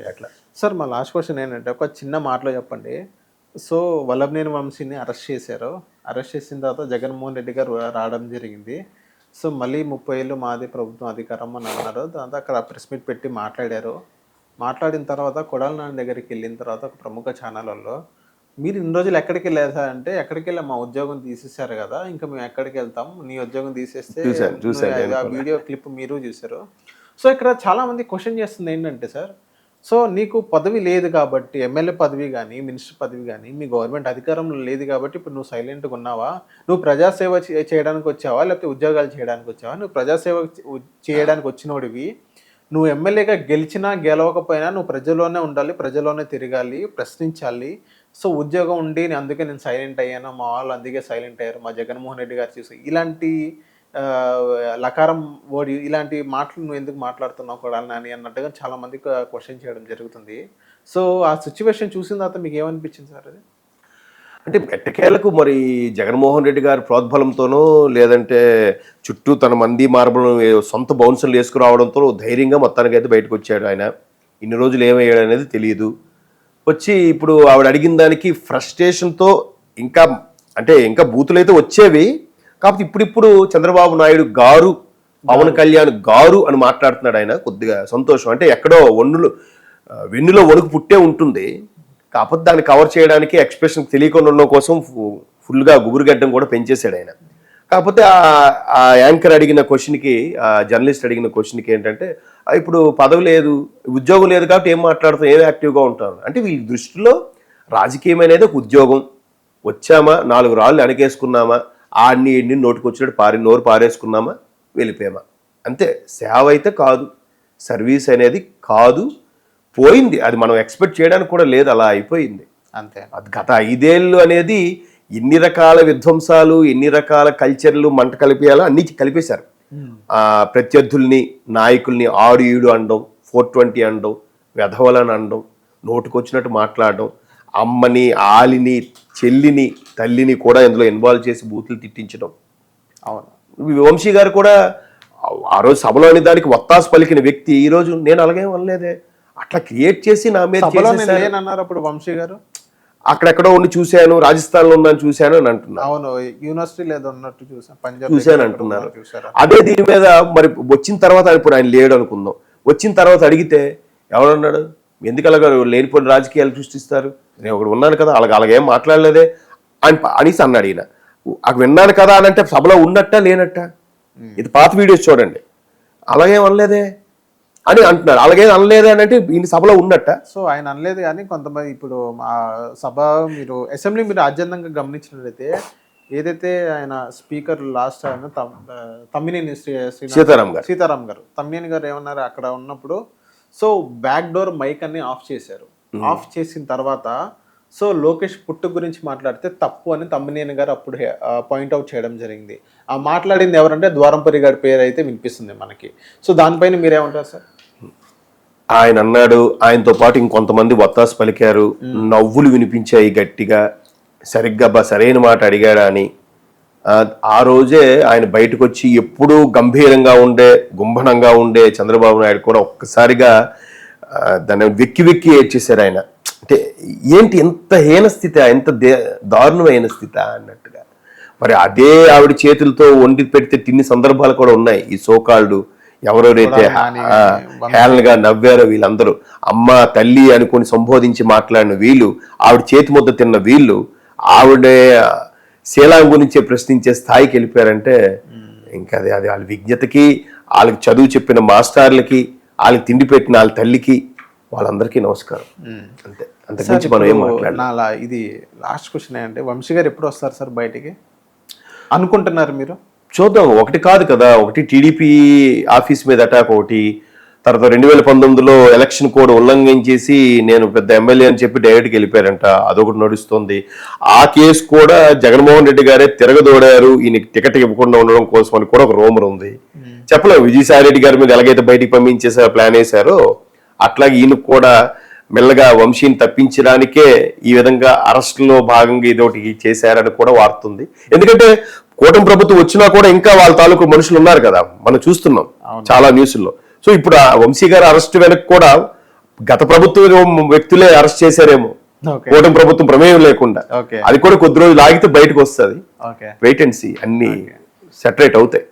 Okay అట్లా. Sir మా last question ఏంటంటే ఒక చిన్న మాటలో చెప్పండి. సో వల్లభనేని వంశీని అరెస్ట్ చేశారు. అరెస్ట్ చేసిన తర్వాత జగన్మోహన్ రెడ్డి గారు రావడం జరిగింది. సో మళ్ళీ ముప్పై ఏళ్ళు మాది ప్రభుత్వం అధికారం అని అన్నారు. దాంతో అక్కడ ప్రెస్ మీట్ పెట్టి మాట్లాడారు. మాట్లాడిన తర్వాత కొడాల నాన్న దగ్గరికి వెళ్ళిన తర్వాత ఒక ప్రముఖ ఛానళ్ళల్లో మీరు ఇన్ని రోజులు ఎక్కడికి వెళ్ళారు సార్? అంటే ఎక్కడికి వెళ్ళా? మా ఉద్యోగం తీసేశారు కదా. ఇంకా మేము ఎక్కడికి వెళ్తాం? నీ ఉద్యోగం తీసేస్తే ఆ వీడియో క్లిప్ మీరు చూసారు సో ఇక్కడ చాలా మంది క్వశ్చన్ చేస్తుంది ఏంటంటే సార్ సో నీకు పదవి లేదు కాబట్టి ఎమ్మెల్యే పదవి కానీ మినిస్టర్ పదవి కానీ మీ గవర్నమెంట్ అధికారంలో లేదు కాబట్టి ఇప్పుడు నువ్వు సైలెంట్గా ఉన్నావా? నువ్వు ప్రజాసేవ చేయడానికి వచ్చావా? లేకపోతే ఉద్యోగాలు చేయడానికి వచ్చావా? నువ్వు ప్రజాసేవ చేయడానికి వచ్చినోడివి. నువ్వు ఎమ్మెల్యేగా గెలిచినా గెలవకపోయినా నువ్వు ప్రజల్లోనే ఉండాలి ప్రజల్లోనే తిరగాలి ప్రశ్నించాలి. సో ఉద్యోగం ఉండి నేను అందుకే నేను సైలెంట్ అయ్యాను మా వాళ్ళు అందుకే సైలెంట్ అయ్యారు మా జగన్మోహన్ రెడ్డి గారు చూసి ఇలాంటి లకారం ఓడి ఇలాంటి మాటలు నువ్వు ఎందుకు మాట్లాడుతున్నావు కూడా నాని అన్నట్టుగా చాలా మంది క్వశ్చన్ చేయడం జరుగుతుంది. సో ఆ సిచ్యువేషన్ చూసిన తర్వాత మీకు ఏమనిపించింది సార్ అది? అంటే ఎట్టకేలకు మరి జగన్మోహన్ రెడ్డి గారి ప్రోద్బలంతోనో లేదంటే చుట్టూ తన మంది మార్బలం సొంత బౌన్సర్లు వేసుకురావడంతో ధైర్యంగా మొత్తానికి అయితే బయటకు వచ్చాడు ఆయన. ఇన్ని రోజులు ఏమయ్యాడు అనేది తెలియదు. వచ్చి ఇప్పుడు ఆవిడ అడిగిన దానికి ఫ్రస్ట్రేషన్తో ఇంకా అంటే ఇంకా బూతులు అయితే వచ్చేవి కాకపోతే ఇప్పుడిప్పుడు చంద్రబాబు నాయుడు గారు పవన్ కళ్యాణ్ గారు అని మాట్లాడుతున్నాడు ఆయన కొద్దిగా సంతోషం. అంటే ఎక్కడో వన్నులు వెన్నులో వణుకు పుట్టే ఉంటుంది. కాకపోతే దాన్ని కవర్ చేయడానికి ఎక్స్ప్రెషన్ తెలియకుండా ఉండడం కోసం ఫుల్గా గుబురుగడ్డం కూడా పెంచేశాడు ఆయన. కాకపోతే ఆ- ఆ యాంకర్ అడిగిన క్వశ్చన్కి ఆ జర్నలిస్ట్ అడిగిన క్వశ్చన్కి ఏంటంటే "ఆ, ఇప్పుడు పదవి లేదు ఉద్యోగం లేదు కాబట్టి ఏం మాట్లాడుతాం ఏం యాక్టివ్గా ఉంటాం? అంటే వీళ్ళ దృష్టిలో రాజకీయం అనేది ఒక ఉద్యోగం. వచ్చామా? నాలుగు రాళ్ళు అణకేసుకున్నామా? ఆడిని ఎన్ని నోటుకొచ్చినట్టు పారి నోరు పారేసుకున్నామా? వెళ్ళిపోయామా. అంతే. సేవ అయితే కాదు. సర్వీస్ అనేది కాదు. పోయింది. అది మనం ఎక్స్పెక్ట్ చేయడానికి కూడా లేదు. అలా అయిపోయింది. అంతే. అది గత ఐదేళ్ళు అనేది ఎన్ని రకాల విధ్వంసాలు ఎన్ని రకాల కల్చర్లు మంట కలిపేయాలో అన్ని కలిపేశారు. ప్రత్యర్థుల్ని నాయకుల్ని ఆడు ఈడు అనడం ఫోర్ ట్వంటీ అనడం వెధవలని అనడం నోటుకొచ్చినట్టు మాట్లాడడం అమ్మని ఆలిని చెల్లిని తల్లిని కూడా ఇందులో ఇన్వాల్వ్ చేసి బూతులు తిట్టించడం. అవును. వంశీ గారు కూడా ఆ- రోజు సభలో అనే దానికి వత్తాసు పలికిన వ్యక్తి ఈ రోజు నేను అలాగే అనలేదే. అట్లా క్రియేట్ చేసి నా మీద. లేనన్నారు అప్పుడు వంశీ గారు? అక్కడెక్కడో ఉండి చూశాను రాజస్థాన్లో ఉన్నాను చూశాను అని అంటున్నారు. అవును యూనివర్సిటీ లేదు ఉన్నట్టు చూసాను పంజాబ్ చూశాను అంటున్నారు. అదే దీని మీద మరి వచ్చిన తర్వాత ఇప్పుడు ఆయన లేడు అనుకుందాం. వచ్చిన తర్వాత అడిగితే ఎవడన్నాడు? ఎందుకు అలాగ లేనిపోయిన రాజకీయాలు సృష్టిస్తారు? నేను ఒకడు ఉన్నాను కదా అలాగ అలాగేం మాట్లాడలేదే అని అనేసి అన్నాడు ఈయన. అక్కడ విన్నాను కదా అని అంటే సభలో ఉన్నట్ట లేనట్ట? ఇది పాత వీడియోస్ చూడండి. అలాగేం అనలేదే? అని అంటున్నాడు. అలాగేం అనలేదే అని అంటే ఈయన సభలో ఉన్నట్ట? సో ఆయన అనలేదు కానీ కొంతమంది ఇప్పుడు మా సభ మీరు అసెంబ్లీ మీరు అత్యంతంగా గమనించినట్లయితే ఏదైతే ఆయన స్పీకర్ లాస్ట్ ఆయన తమ్మినేని సీతారాం గారు. సీతారాం గారు. తమ్మినేని గారు ఏమన్నారు? అక్కడ ఉన్నప్పుడు సో బ్యాక్ డోర్ మైక్ అన్ని ఆఫ్ చేశారు. ఆఫ్ చేసిన తర్వాత సో లోకేష్ పుట్టు గురించి మాట్లాడితే తప్పు అని తమ్మినేని గారు అప్పుడు పాయింట్ అవుట్ చేయడం జరిగింది. ఆ మాట్లాడింది ఎవరంటే ద్వారంపరి గారి పేరు అయితే వినిపిస్తుంది మనకి. సో దానిపైన మీరేమంటారు సార్? ఆయన అన్నాడు ఆయనతో పాటు ఇంకొంతమంది వత్తాసు పలికారు. నవ్వులు వినిపించాయి గట్టిగా. సరిగ్గా బా సరైన మాట అడిగాడా అని. ఆ, రోజే ఆయన బయటకు వచ్చి ఎప్పుడూ గంభీరంగా ఉండే గుంభనంగా ఉండే చంద్రబాబు నాయుడు కూడా ఒక్కసారిగా దాన్ని వెక్కి వెక్కి ఏడ్చేశారు ఆయన. అంటే ఏంటి ఎంత హీన స్థితి ఎంత దే దారుణమైన స్థితి అన్నట్టుగా. మరి అదే ఆవిడ చేతులతో వండి పెడితే తిన్ని సందర్భాలు కూడా ఉన్నాయి. ఈ సోకాళ్ళు ఎవరెవరైతే హేళనగా నవ్వారో వీళ్ళందరూ అమ్మ తల్లి అనుకొని సంబోధించి మాట్లాడిన వీళ్ళు ఆవిడ చేతి ముద్ద తిన్న వీళ్ళు ఆవిడ శీలం గురించి ప్రశ్నించే స్థాయికి వెళ్ళిపోయారంటే ఇంకా అది అది వాళ్ళ విజ్ఞతకి వాళ్ళకి చదువు చెప్పిన మాస్టర్లకి వాళ్ళకి తిండి పెట్టిన వాళ్ళ తల్లికి వాళ్ళందరికీ నమస్కారం. అంతే. అంతకుమించి మనం ఏం మాట్లాడాలి. ఇది లాస్ట్ క్వశ్చన్ ఏంటంటే వంశీ గారు ఎప్పుడు వస్తారు సార్ బయటికి? అనుకుంటున్నారు మీరు? చూద్దాం. ఒకటి కాదు కదా. ఒకటి టీడీపీ ఆఫీస్ మీద అటాక్ ఒకటి తర్వాత రెండు వేల పంతొమ్మిదిలో ఎలక్షన్ కోడ్ ఉల్లంఘించేసి నేను పెద్ద ఎమ్మెల్యే అని చెప్పి డైరెక్ట్కి వెళ్ళిపోయారంట. అదొకటి నడుస్తుంది. ఆ కేసు కూడా జగన్మోహన్ రెడ్డి గారే తిరగదోడారు. ఈయనకి టికెట్ ఇవ్వకుండా ఉండడం కోసం అని కూడా ఒక రూమర్ ఉంది. చెప్పలేము విజయసాయి రెడ్డి గారి మీద ఎలాగైతే బయటికి పంపించేసా ప్లాన్ వేశారో అట్లాగే ఈయన కూడా మెల్లగా వంశీని తప్పించడానికే ఈ విధంగా అరెస్టులో భాగంగా ఇదొకటి చేశారని కూడా వార్తుంది. ఎందుకంటే కూటమి ప్రభుత్వం వచ్చినా కూడా ఇంకా వాళ్ళ తాలూకు మనుషులు ఉన్నారు కదా. మనం చూస్తున్నాం చాలా న్యూస్లో. సో ఇప్పుడు ఆ వంశీ గారి అరెస్ట్ వెనక్కి కూడా గత ప్రభుత్వం వ్యక్తులే అరెస్ట్ చేశారేమో. కూటమి ప్రభుత్వం ప్రమేయం లేకుండా. అది కూడా కొద్ది రోజులు ఆగితే బయటకు వస్తుంది. వెయిట్ అండ్ సీ అన్ని సెటరేట్ అవుతాయి.